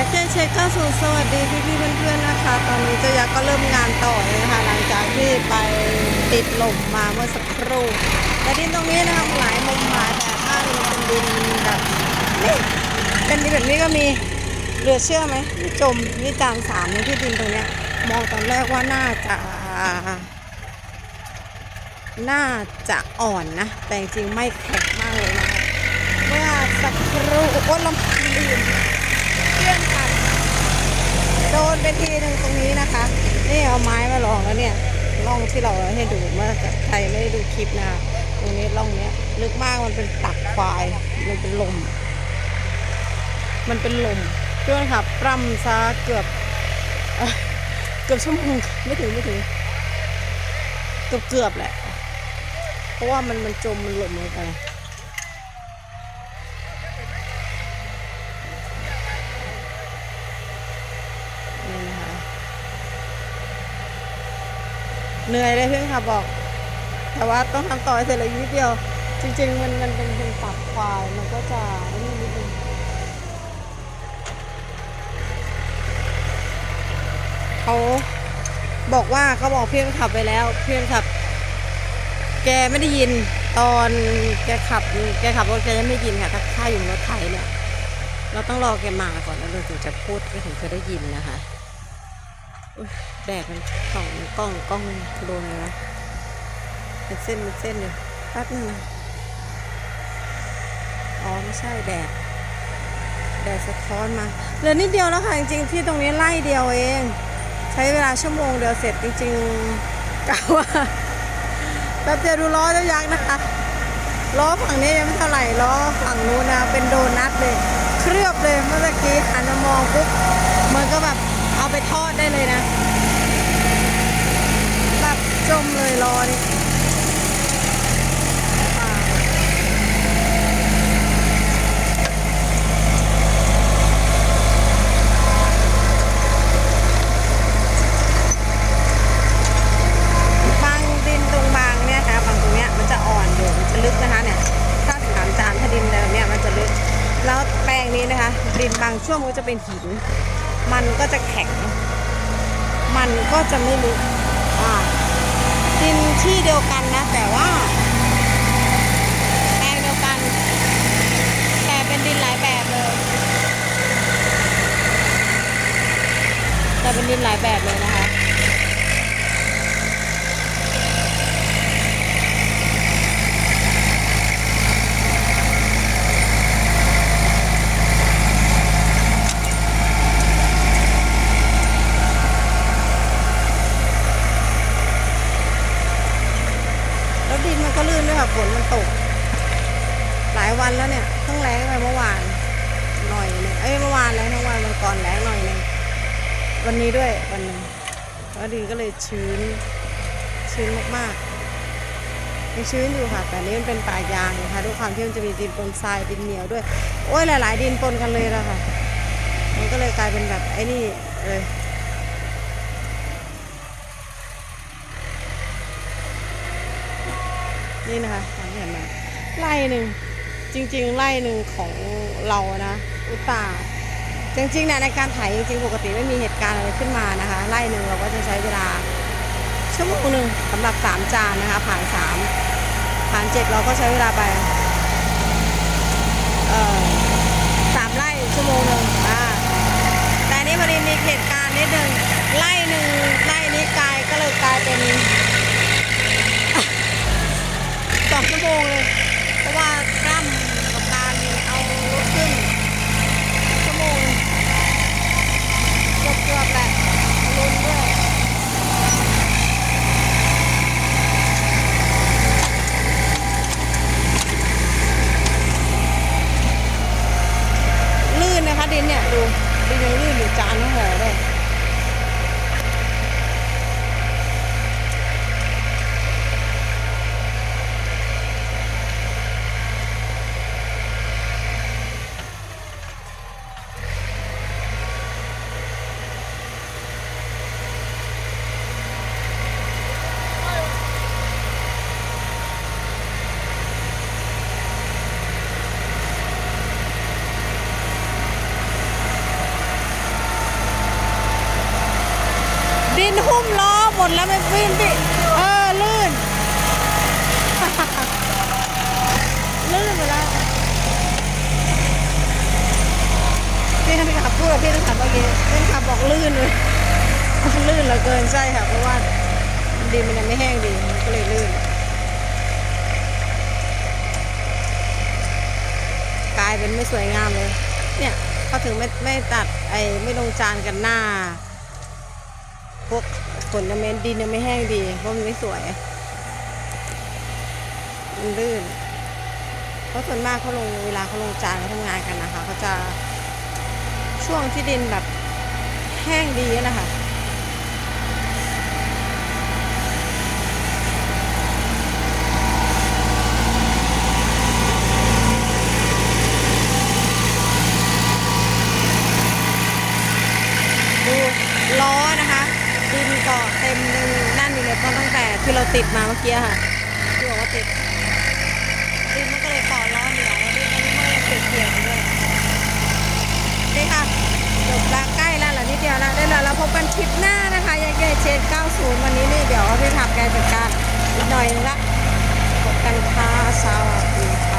ยักษ์ใจเชคก็สูสวัสดีพี่พี่ๆเพื่อนๆนะคะ ตอนนี้เจ้ายักษ์ก็เริ่มงานต่อเลยนะคะหลังจากที่ไปติดลมมาเมื่อสักครู่แต่ดินตรงนี้นะคะหลายมุมหลายแบบมาเป็นดินแบบนี่เป็นดินแบบนี้ก็มีเหลือเชื่อไหมนี่จมนี่จานสามในที่ดินตรงเนี้ยมองตอนแรกว่าน่าจะน่าจะอ่อนนะ แต่จริงไม่แข็งมากเลยนะคะเมื่อสักครู่โอ้ลำพังลืมเพื่อนค่ะโดน ไปทีหนึ่งตรงนี้นะคะ นี่เอาไม้มาลองแล้วเนี่ยร่องที่เราให้ดูเมื่อใครไม่ได้ดูคลิปนะคะตรงนี้ร่องเนี้ยลึกมากมันเป็นตักควายมันเป็นลม มันเป็นลมเพื่อนค่ะปร่ำซะเกือบเอ่อเกือบชั่วโมงไม่ถึงไม่ถึงเกือบเกือบแหละ เพราะว่ามันมันจมมันหล่นลงไป นี่นะคะ เหนื่อยเลยเพื่อนค่ะบอก แต่ว่าต้องทำต่อเสร็จเลยนิดเดียว จริง ๆ มันมันเป็นเป็นตับควายมันก็จะนี่นิดนึงเขาบอกว่าเขาบอกเพื่อนขับไปแล้ว เพื่อนขับ แกไม่ได้ยินตอนแกขับ แกขับรถแกยังไม่ยินค่ะถ้าข้าอยู่รถไถเนี่ยเราต้องรอแกมาก่อนแล้วเราถึงจะพูดถึงจะได้ยินนะคะ แดดมันส่องกล้องกล้องโดนเลยนะเป็นเส้นเป็นเส้นเลยแป๊บนึงนะอ๋อไม่ใช่แดดแดดสะท้อนมาเหลือนิดเดียวแล้วค่ะจริงๆที่ตรงนี้ไล่เดียวเอง ใช้เวลาชั่วโมงเดียวเสร็จจริงๆกะว่าแป๊บเดียวดูล้อเจ้ายักษ์นะคะล้อฝั่งนี้ยังไม่เท่าไหร่ล้อฝั่งนู้นนะเป็นโดนัทเลย เคลือบเลยเมื่อกี้หันมามองปุ๊บมันก็แบบ ไปทอดได้เลยนะแบบจมเลยลอนี่อ่าบางดินตรงบางเนี่ยค่ะบางตรงเนี้ยมันจะอ่อนลงจะลึกนะคะเนี่ยถ้าถามจานถ้าดินเนี้ยมันจะลึกแล้วแปลงนี้นะคะดินบางช่วงมันก็จะเป็นหิน มันก็จะแข็ง มันก็จะไม่ลึกอ่าดินที่เดียวกันนะ แต่ว่าแปลงเดียวกัน แต่เป็นดินหลายแบบเลย แต่เป็นดินหลายแบบเลยนะคะ แล้วดินมันก็ลื่นด้วยค่ะฝนมันตก หลายวันแล้ว เนี่ยเพิ่งแรงไปเมื่อวานหน่อยหนึงเอ้ยเมื่อวานแรงทั้งวันวันก่อนแรงหน่อยหนึงวันนี้ด้วยวันนึงแล้วดินก็เลยชื้นชื้นมากๆยังชื้นอยู่ค่ะแต่นี้มันเป็นป่ายางนะคะด้วยความที่มันจะมีดินปนทรายดินเหนียวด้วย โอ้ยหลาย ๆ ดินปนกันเลยแล้วค่ะมันก็เลยกลายเป็นแบบไอ้นี่เลยนี่นะคะทางเห็นไหมไร่หนึ่ง จริง ๆ ไร่หนึ่งของเรานะอุตส่าห์จริงๆเนี่ยในการไถจริงๆ ปกติไม่มีเหตุการณ์อะไรขึ้นมานะคะ ไร่หนึ่งเราก็จะใช้เวลา ชั่วโมงหนึ่งสำหรับสามจานนะคะ ผ่านสามผ่านเจ็ดเราก็ใช้เวลาไปเอ่อสามไร่ชั่วโมงหนึ่งอ่าแต่อันนี่พอดีมีเหตุการณ์นิดนึงไร่หนึ่งไร่นี้กลายก็เลยกลายเป็นสองชั่วโมงเลย เพราะว่ากล้ำกับการเอารถขึ้น ชั่วโมงเกือบเกือบๆแหละลุ้นด้วยลื่นนะคะดินเนี่ย ดูดินยังลื่นอยู่จานน้องห่อเลย นแล้วไม่ปีนดิเออลื่น ลื่นไปแล้วพี่ท่านขับพูดกับพี่ท่านขับเมื่อกี้พี่ท่านขับบอกลื่นเลยลื่นเหลือเกินใช่ค่ะเพราะว่าดินมันยังไม่แห้งดีมันก็เลยลื่น กลายเป็นไม่สวยงามเลย เนี่ยเขาถึงไม่ไม่ตัดไอ้ไม่ลงจานกันหน้า พวกฝนเมนดินยังไม่แห้งดีเพราะมันไม่สวย มันลื่น เพราะส่วนมากเขาลงเวลาเขาลงจานเขาทำงานกันนะคะเขาจะช่วงที่ดินแบบแห้งดีน่ะค่ะ ดูล้อนะคะ ดินเกาะเต็มหนึ่งนั่นอยู่เลยเพราะตั้งแต่ที่เราติดมาเมื่อกี้ค่ะที่บอกว่าติดดินมันก็เลยเกาะล้อเหนียวดินมันก็เลยเปียกๆด้วยนี่ค่ะจบละใกล้แล้วเหลือนิดเดียวแล้วได้แล้วเราพบกันทริปหน้านะคะยายเกเชน90 วันนี้นี่เดี๋ยวพี่ทำแกจัดการอีกหน่อยนึงละพบกันค่ะสวัสดีค่ะ